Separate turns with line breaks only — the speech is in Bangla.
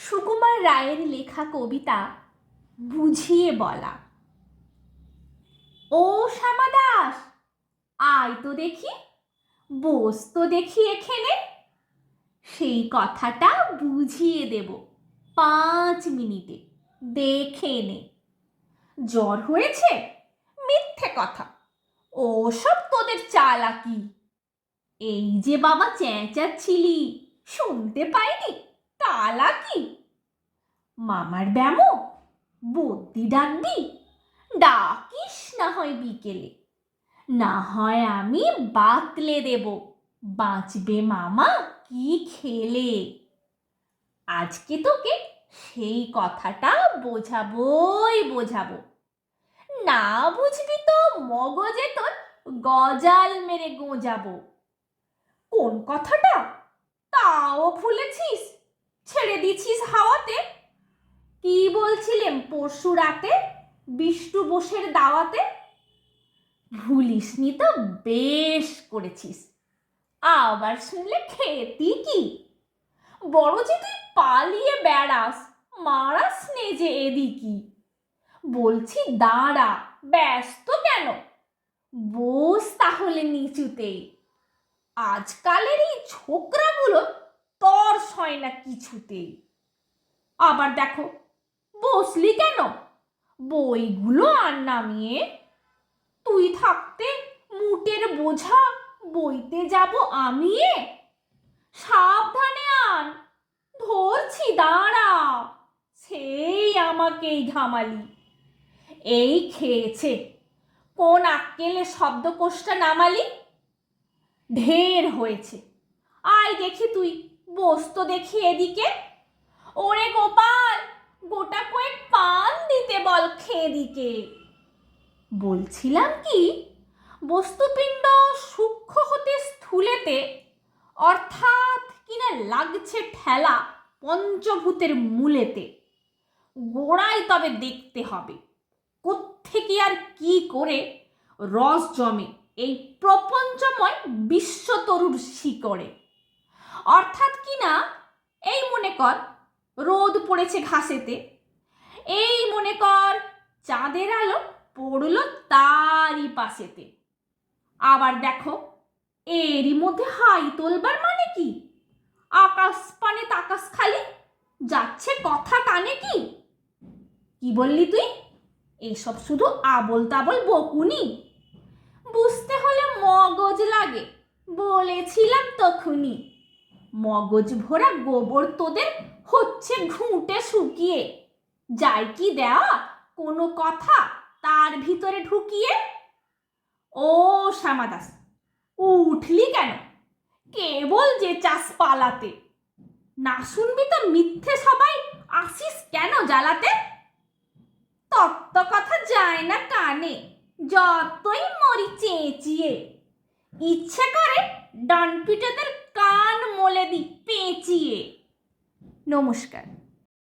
সুকুমার রায়ের লেখা কবিতা বুঝিয়ে বলা। ও শ্যামা দাস, আয় তো দেখি, বস তো দেখি এখানে। সেই কথাটা বুঝিয়ে দেব পাঁচ মিনিটে, দেখে নে। জ্বর হয়েছে? মিথ্যে কথা। ওসব তোদের চালাকি। এই যে বাবা চেঁচাচ্ছিলি, শুনতে পাইনি? তালাকি মামার ব্যামো বদ্যি ডাকবি? ডাকিস না হয় বিকেলে। না হয় আমি বাতলে দেব। বাঁচবে মামা কি খেলে? আজকে তোকে সেই কথাটা বোঝাবই বোঝাবো। না বুঝবি তো মগজে তোর গজাল মেরে গোঁজাবো। কোন কথাটা? তাও ভুলেছিস? পরশু রাতে বিষ্ণু বোসের দাওয়াতে ভুলিসনি তো বেশ করেছিস। আবার শুনলে খেতি কি? বড় যে তুই পালিয়ে বেড়াস, মারাস নে যে এদিকি। বলছি দাঁড়া, ব্যস্ত কেন? বস তাহলে নিচুতেই আজকালের এই ছোকরাগুলো তর সয় না কিছুতেই আবার দেখো বসলি কেন? বইগুলো আর নামিয়ে তুই থাকতে মুটের বোঝা, বইতে যাব আমি? সাবধানে আন, ধরছি, দাঁড়া। সেই আমাকেই ঘামালি। এই খেয়েছে। কোন আক্কেলে শব্দকোষটা নামালি? ঢের হয়েছে। আয় দেখি তুই, বস তো দেখি এদিকে। ওরে গোপাল! গোটা কয়েক পান দিতে বল খেদিকে। বলছিলাম কি, বস্তুপিণ্ড সূক্ষ্ম হতে স্থূলেতে, অর্থাৎ কিনা লাগছে ঠেলা পঞ্চভূতের মূলেতে। গোড়ায় তবে দেখতে হবে, কোত্থেকে আর কি করে রস জমে এই প্রপঞ্চময় বিশ্বতরুর শিকড়ে। অর্থাৎ কিনা, এই মনে কর রোদ পড়েছে ঘাসেতে। এই মনে কর, চাঁদের আলো পড়ল তারই পাশেতে। আবার দেখো, এরই মধ্যে হাই তোলবার মানে কি? আকাশ পানে তাকাশ খালি, যাচ্ছে কথা কানে কি? কি বললি তুই? এইসব শুধু আবল তাবল বকুনি। বুঝতে হলে মগজ লাগে, বলেছিলাম তখনই মগজ ভরা গোবর তোদের হচ্ছে ঘুঁটে শুকিয়ে। যাই কি দেওয়া? কোনো কথা তার ভিতরে ঢুকিয়ে? ও শ্যামাদাস, উঠলি কেন? কেবল যে চাষ পালাতে। না শুনবি তো মিথ্যে সবাই, আসিস কেন জ্বালাতে? তত্ত্ব কথা যায় না কানে, যতই মরি চেঁচিয়ে। ইচ্ছে করে ডানপিটেদের কান মলে দি পেঁচিয়ে। নমস্কার।